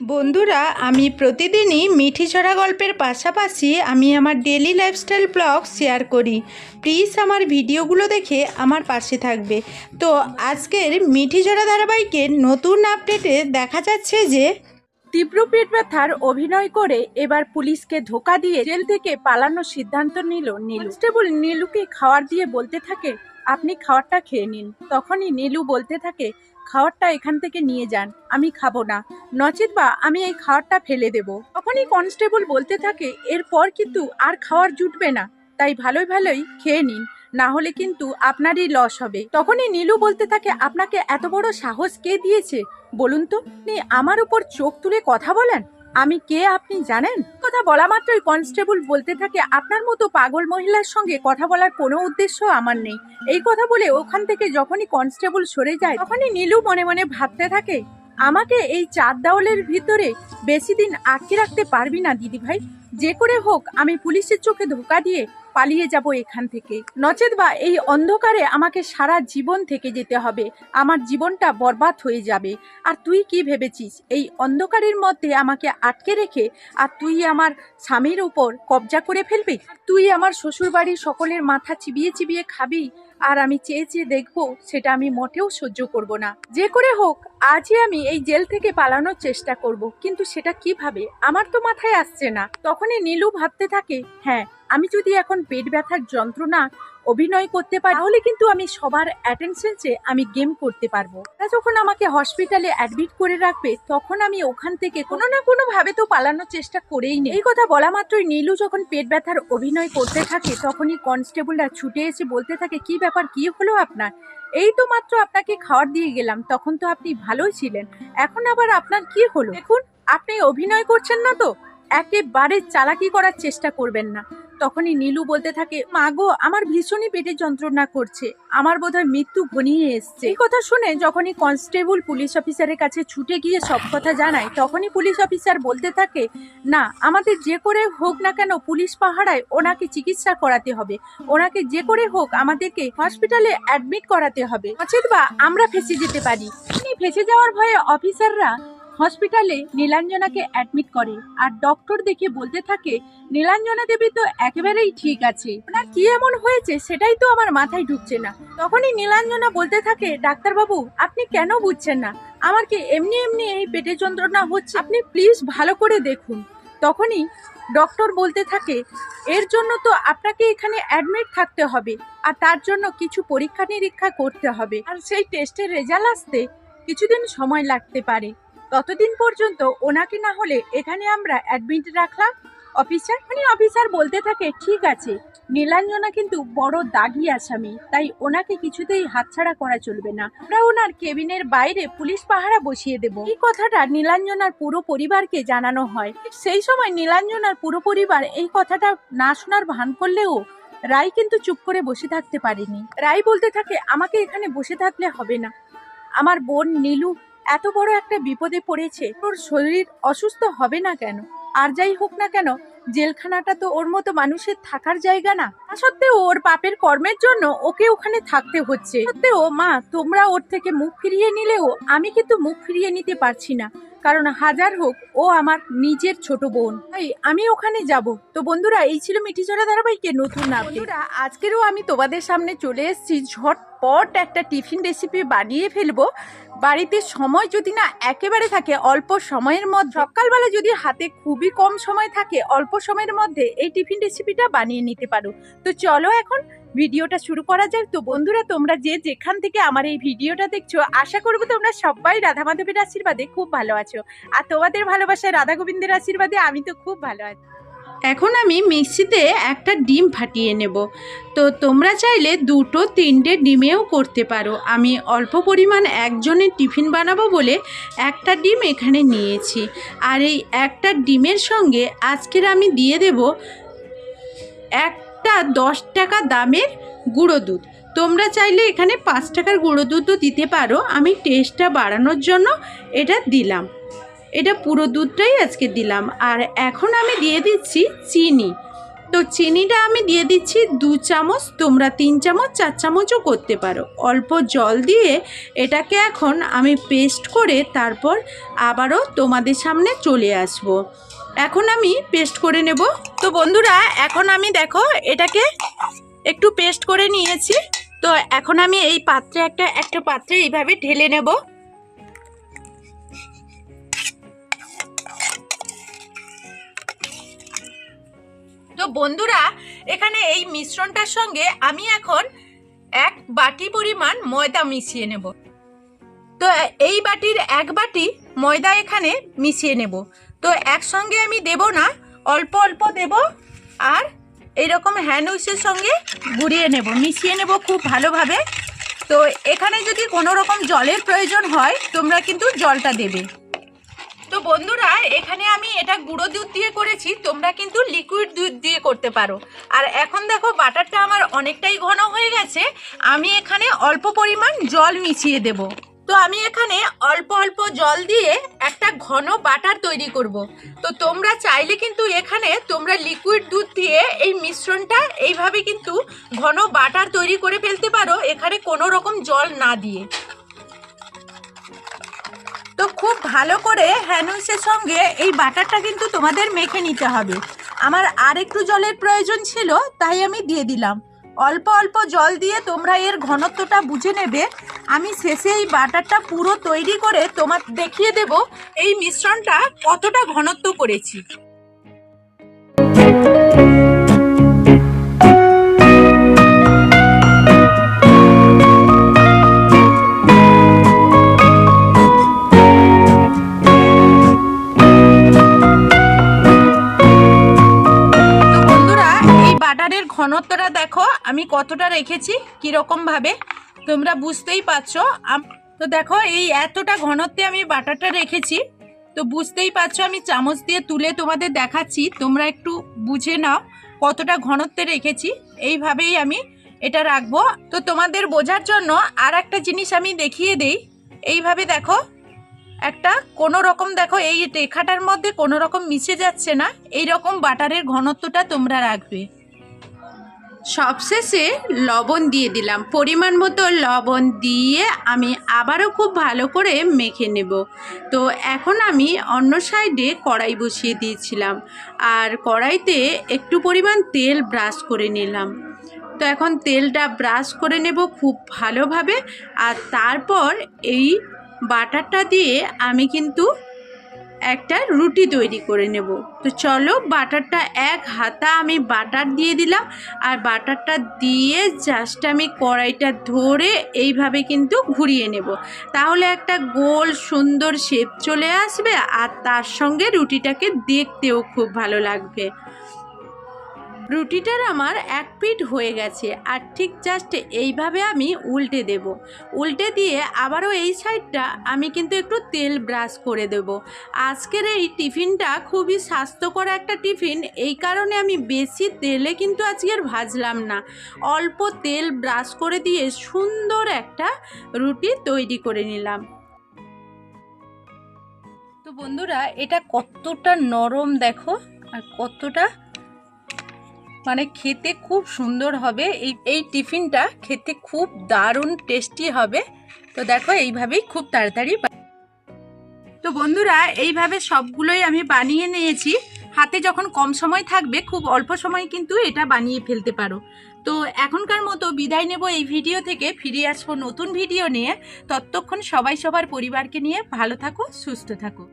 বন্ধুরা, আমি প্রতিদিনই মিঠি ছড়া গল্পের পাশাপাশি আমি আমার ডেলি লাইফস্টাইল ব্লগ শেয়ার করি। প্লিজ আমার ভিডিওগুলো দেখে আমার পাশে থাকবে। তো আজকের মিঠি ছড়া ধারাবাহিকের নতুন আপডেটে দেখা যাচ্ছে যে, তীব্র পেট ব্যথার অভিনয় করে এবার পুলিশকে ধোকা দিয়ে জেল থেকে পালানোর সিদ্ধান্ত নিল নীলু। কনস্টেবল নীলুকে খাবার দিয়ে বলতে থাকে, আপনি খাবারটা খেয়ে নিন। তখনই নীলু বলতে থাকে খাবারটা এখান থেকে নিয়ে যান, আমি খাব না। নচেত বা আমি এই খাবারটা ফেলে দেব। তখনই কনস্টেবল বলতে থাকে, এরপর কিন্তু আর খাওয়ার জুটবে না। তাই ভালোই ভালোই খেয়ে নিন। না হলে কিন্তু আপনারই লস হবে। তখনই নীলু বলতে থাকে, আপনাকে এত বড় সাহস কে দিয়েছে? বলুন তো নি আমার উপর চোখ তুলে কথা বলেন? আমি কে আপনি জানেন? কথা বলা মাত্রই কনস্টেবল বলতে থাকে, আপনার মতো পাগল মহিলার সঙ্গে কথা বলার কোনো উদ্দেশ্য আমার নেই। এই কথা বলে ওখান থেকে যখনই কনস্টেবল সরে যায়, তখনই নীলু মনে মনে ভাবতে থাকে, আমাকে এই চার দেওয়ালের ভিতরে বেশি দিন আটকে রাখতে পারবি না দিদি ভাই যে করে হোক আমি পুলিশের চোখে ধোকা দিয়ে পালিয়ে যাব এখান থেকে। নচেত বা এই অন্ধকারে আমাকে সারা জীবন থেকে যেতে হবে। আমার জীবনটা বরবাদ হয়ে যাবে। আর তুই কি ভেবেছিস? এই অন্ধকারের মধ্যে আমাকে আটকে রেখে আর তুই আমার স্বামীর উপর কবজা করে ফেলবি? তুই আমার শ্বশুরবাড়ির সকলের মাথা চিবিয়ে চিবিয়ে খাবি? আর আমি চেয়ে চেয়ে দেখব সেটা আমি মোটেও সহ্য করব না। যে করে হোক, আজই আমি এই জেল থেকে পালানোর চেষ্টা করব। কিন্তু সেটা কীভাবে? আমার তো মাথায় আসছে না। তখনই নীলু ভাবতে থাকে হ্যাঁ আমি যদি এখন পেট ব্যথার যন্ত্রণা অভিনয় করতে পারি, তাহলে কিন্তু আমি সবার অ্যাটেনশন চেয়ে আমি গেম করতে পারব। যখন আমাকে হসপিটালে অ্যাডমিট করে রাখবে, তখন আমি ওখান থেকে কোনো না কোনো ভাবে তো পালানোর চেষ্টা করেই নেই এই কথা বলা মাত্রই নীলু যখন পেট ব্যথার অভিনয় করতে থাকে, তখনই কনস্টেবলরা ছুটে এসে বলতে থাকে, কি ব্যাপার, কি হলো আপনার? এই তো মাত্র আপনাকে খাবার দিয়ে গেলাম, তখন তো আপনি ভালোই ছিলেন, এখন আবার আপনার কি হলো? দেখুন, আপনি অভিনয় করছেন না তো? একেবারে চালাকি করার চেষ্টা করবেন না। তখনই নীলু বলতে থাকে, মা গো, আমার ভীষণই পেটে যন্ত্রণা করছে। আমার বোধহয় মৃত্যু ঘনিয়ে এসছে। এই কথা শুনে যখনই কনস্টেবল পুলিশ অফিসারের কাছে ছুটে গিয়ে সব কথা জানায়, তখনই পুলিশ অফিসার বলতে থাকে, না, আমাদের যে করে হোক না কেন পুলিশ পাহারায় ওনাকে চিকিৎসা করাতে হবে। ওনাকে যে করে হোক আমাদেরকে হসপিটালে অ্যাডমিট করাতে হবে। অচেত বা আমরা ফেঁসে যেতে পারি। ফেসে যাওয়ার ভয়ে অফিসাররা হসপিটালে নীলাঞ্জনাকে অ্যাডমিট করে। আর ডক্টর দেখে বলতে থাকে, নীলাঞ্জনা দেবী তো একেবারেই ঠিক আছে। ওনার কি এমন হয়েছে সেটাই তো আমার মাথায় ঢুকছে না। তখনই নীলাঞ্জনা বলতে থাকে, ডাক্তারবাবু, আপনি কেন বুঝছেন না? আমার কি এমনি এমনি এই পেটে যন্ত্রণা হচ্ছে? আপনি প্লিজ ভালো করে দেখুন। তখনই ডক্টর বলতে থাকে, এর জন্য তো আপনাকে এখানে অ্যাডমিট থাকতে হবে, আর তার জন্য কিছু পরীক্ষা নিরীক্ষা করতে হবে। আর সেই টেস্টের রেজাল্ট আসতে কিছুদিন সময় লাগতে পারে। ততদিন পর্যন্ত ওনাকে না হলে এখানে আমরা অ্যাডমিট রাখলাম। অফিসার মানে অফিসার বলতে থাকে, ঠিক আছে নীলাঞ্জনা কিন্তু বড় দাগি আসামি, তাই ওনাকে কিছুতেই হাতছাড়া করা চলবে না। আমরা ওনার কেবিনের বাইরে পুলিশ পাহারা বসিয়ে দেব। এই কথাটা নীলাঞ্জনার পুরো পরিবারকে জানানো হয়। সেই সময় নীলাঞ্জনার পুরো পরিবার এই কথাটা না শোনার ভান করলেও রাই কিন্তু চুপ করে বসে থাকতে পারেনি। রাই বলতে থাকে, আমাকে এখানে বসে থাকলে হবে না। আমার বোন নীলু এত বড় একটা বিপদে পড়েছে ওর শরীর অসুস্থ হবে না কেন? আর যাই হোক না কেন, জেলখানাটা তো ওর মতো মানুষের থাকার জায়গা না। সত্ত্বেও ওর পাপের কর্মের জন্য ওকে ওখানে থাকতে হচ্ছে। সত্ত্বেও, মা, তোমরা ওর থেকে মুখ ফিরিয়ে নিলেও আমি কিন্তু মুখ ফিরিয়ে নিতে পারছি না। কারণ হাজার হোক, ও আমার নিজের ছোট বোন। তাই আমি ওখানে যাব। তো বন্ধুরা, এই ছিল মিঠি চড়া ধারাবাহিকের নতুন বন্ধুরা, আজকেরও আমি তোমাদের সামনে চলে এসেছি। ঝটপট একটা টিফিন রেসিপি বানিয়ে ফেলব। বাড়িতে সময় যদি না একেবারে থাকে, অল্প সময়ের মধ্যে। সকালবেলা যদি হাতে খুবই কম সময় থাকে, অল্প সময়ের মধ্যে এই টিফিন রেসিপিটা বানিয়ে নিতে পারো। তো চলো এখন ভিডিওটা শুরু করা যাক। তো বন্ধুরা, তোমরা যে যেখান থেকে আমার এই ভিডিওটা দেখছ, আশা করব তোমরা সবাই রাধা মাধবের আশীর্বাদে খুব ভালো আছো। আর তোমাদের ভালোবাসায় রাধা গোবিন্দের আশীর্বাদে আমি তো খুব ভালো আছি। এখন আমি মিক্সিতে একটা ডিম ফাটিয়ে নেব। তো তোমরা চাইলে দুটো, তিনটে ডিমেও করতে পারো। আমি অল্প পরিমাণ একজনের টিফিন বানাবো বলে একটা ডিম এখানে নিয়েছি। আর এই একটা ডিমের সঙ্গে আজকের আমি দিয়ে দেব একটা দশ টাকা দামের গুঁড়ো দুধ। তোমরা চাইলে এখানে পাঁচ টাকার গুঁড়ো দুধও দিতে পারো। আমি টেস্টটা বাড়ানোর জন্য এটা দিলাম। এটা পুরো দুধটাই আজকে দিলাম। আর এখন আমি দিয়ে দিচ্ছি চিনি। তো চিনিটা আমি দিয়ে দিচ্ছি দু চামচ, তোমরা তিন চামচ, চার চামচও করতে পারো। অল্প জল দিয়ে এটাকে এখন আমি পেস্ট করে তারপর আবারও তোমাদের সামনে চলে আসব। এখন আমি পেস্ট করে নেব। তো বন্ধুরা, এখন আমি দেখো, এটাকে একটু পেস্ট করে নিয়েছি। তো এখন আমি এই পাত্রে একটা একটা পাত্রে এইভাবে ঢেলে নেব। তো বন্ধুরা, এখানে এই মিশ্রণটার সঙ্গে আমি এখন এক বাটি পরিমাণ ময়দা মিশিয়ে নেব। তো এই বাটির এক বাটি ময়দা এখানে মিশিয়ে নেব। তো একসঙ্গে আমি দেব না, অল্প অল্প দেব, আর এইরকম হ্যান্ড উইচের সঙ্গে গুঁড়িয়ে নেব, মিশিয়ে নেব খুব ভালোভাবে। তো এখানে যদি কোনো রকম জলের প্রয়োজন হয়, তোমরা কিন্তু জলটা দেবে। তো বন্ধুরা, এখানে আমি এটা গুঁড়ো দুধ দিয়ে করেছি, তোমরা কিন্তু লিকুইড দুধ দিয়ে করতে পারো। আর এখন দেখো, বাটারটা আমার অনেকটাই ঘন হয়ে গেছে, আমি এখানে অল্প পরিমাণ জল মিশিয়ে দেব। তো আমি এখানে অল্প অল্প জল দিয়ে একটা ঘন বাটার তৈরি করব। তো তোমরা চাইলে কিন্তু এখানে তোমরা লিকুইড দুধ দিয়ে এই মিশ্রণটা এইভাবে কিন্তু ঘন বাটার তৈরি করে ফেলতে পারো, এখানে কোনো রকম জল না দিয়ে। তো খুব ভালো করে হ্যান্ডউইচের সঙ্গে এই বাটারটা কিন্তু তোমাদের মেখে নিতে হবে। আমার আর একটু জলের প্রয়োজন ছিল, তাই আমি দিয়ে দিলাম। অল্প অল্প জল দিয়ে তোমরা এর ঘনত্বটা বুঝে নেবে। আমি শেষে এই বাটারটা পুরো তৈরি করে তোমার দেখিয়ে দেব এই মিশ্রণটা কতটা ঘনত্ব করেছি। ঘনত্বটা দেখো, আমি কতটা রেখেছি, কীরকম ভাবে, তোমরা বুঝতেই পারছ। তো দেখো, এই এতটা ঘনত্বে আমি বাটারটা রেখেছি, তো বুঝতেই পারছ, আমি চামচ দিয়ে তুলে তোমাদের দেখাচ্ছি, তোমরা একটু বুঝে নাও কতটা ঘনত্বে রেখেছি। এইভাবেই আমি এটা রাখব। তো তোমাদের বোঝার জন্য আর একটা জিনিস আমি দেখিয়ে দেই। এইভাবে দেখো, একটা কোনো রকম দেখো, এই রেখাটার মধ্যে কোনো রকম মিশে যাচ্ছে না এই রকম বাটারের ঘনত্বটা তোমরা রাখবে। সবশেষে লবণ দিয়ে দিলাম। পরিমাণ মতো লবণ দিয়ে আমি আবারও খুব ভালো করে মেখে নেব। তো এখন আমি অন্য সাইডে কড়াই বসিয়ে দিয়েছিলাম। আর কড়াইতে একটু পরিমাণ তেল ব্রাশ করে নিলাম। তো এখন তেলটা ব্রাশ করে নেব খুব ভালোভাবে। আর তারপর এই বাটারটা দিয়ে আমি কিন্তু একটা রুটি তৈরি করে নেব। তো চলো বাটারটা এক হাতা আমি বাটার দিয়ে দিলাম। আর বাটারটা দিয়ে জাস্ট আমি কড়াইটা ধরে এইভাবে কিন্তু ঘুরিয়ে নেব। তাহলে একটা গোল সুন্দর শেপ চলে আসবে আর তার সঙ্গে রুটিটাকে দেখতেও খুব ভালো লাগবে। রুটিটার আমার এক পিঠ হয়ে গেছে আর ঠিক জাস্ট এইভাবে আমি উল্টে দেব। উল্টে দিয়ে আবারও এই সাইডটা আমি কিন্তু একটু তেল ব্রাশ করে দেব। আজকের এই টিফিনটা খুবই স্বাস্থ্যকর একটা টিফিন, এই কারণে আমি বেশি তেলে কিন্তু আজকের ভাজলাম না। অল্প তেল ব্রাশ করে দিয়ে সুন্দর একটা রুটি তৈরি করে নিলাম। তো বন্ধুরা, এটা কতটা নরম দেখো আর কতটা মানে খেতে খুব সুন্দর হবে। এই এই টিফিনটা খেতে খুব দারুণ টেস্টি হবে। তো দেখো এইভাবেই খুব তাড়াতাড়ি তো বন্ধুরা, এইভাবে সবগুলোই আমি বানিয়ে নিয়েছি। হাতে যখন কম সময় থাকবে, খুব অল্প সময় কিন্তু এটা বানিয়ে ফেলতে পারো। তো এখনকার মতো বিদায় নেব এই ভিডিও থেকে। ফিরে আসব নতুন ভিডিও নিয়ে। ততক্ষণ সবাই সবার পরিবারকে নিয়ে ভালো থাকো, সুস্থ থাকো।